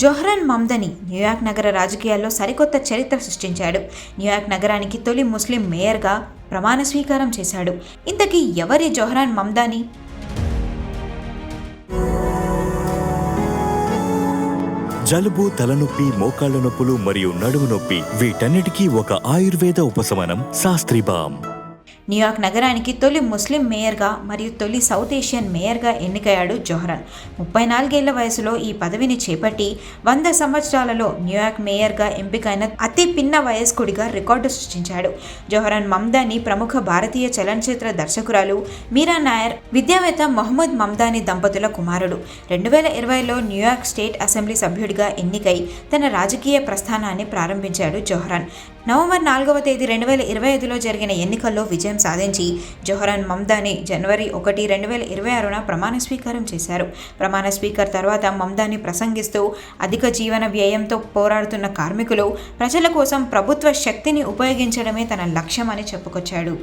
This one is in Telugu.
జొహ్రన్ మమ్దని న్యూయార్క్ నగర రాజకీయాల్లో సరికొత్త చరిత్ర సృష్టించాడు. న్యూయార్క్ నగరానికి తొలి ముస్లిం మేయర్గా ప్రమాణ స్వీకారం చేశాడు. ఇంతకీ ఎవరి జోహ్రాన్ మమ్దాని? జలుబు తలనొప్పి మోకాళ్ళ నొప్పులు మరియు నడుము నొప్పి వీటన్నిటికీ ఒక ఆయుర్వేద ఉపశమనం శాస్త్రీబామ్ న్యూయార్క్ నగరానికి తొలి ముస్లిం మేయర్గా మరియు తొలి సౌత్ ఏషియన్ మేయర్గా ఎన్నికయ్యాడు జోహరన్. ముప్పై నాలుగేళ్ళ వయసులో ఈ పదవిని చేపట్టి వంద సంవత్సరాలలో న్యూయార్క్ మేయర్గా ఎంపికైన అతి పిన్న వయస్కుడిగా రికార్డు సృష్టించాడు. జోహరన్ మమ్దాని ప్రముఖ భారతీయ చలనచిత్ర దర్శకురాలు మీరా నాయర్ విద్యావేత్త మొహమ్మద్ మమ్దాని దంపతుల కుమారుడు. రెండు వేల ఇరవైలో న్యూయార్క్ స్టేట్ అసెంబ్లీ సభ్యుడిగా ఎన్నికై తన రాజకీయ ప్రస్థానాన్ని ప్రారంభించాడు జొహ్రాన్. నవంబర్ నాలుగవ తేదీ రెండు వేల ఇరవై ఐదులో జరిగిన ఎన్నికల్లో విజయం సాధించి జొహరాన్ మమ్దాని జనవరి ఒకటి రెండు వేల ఇరవై ఆరున ప్రమాణ స్వీకారం చేశారు ప్రమాణ స్వీకార్ తర్వాత మమ్దాని ప్రసంగిస్తూ అధిక జీవన వ్యయంతో పోరాడుతున్న కార్మికులు ప్రజల కోసం ప్రభుత్వ శక్తిని ఉపయోగించడమే తన లక్ష్యమని చెప్పుకొచ్చాడు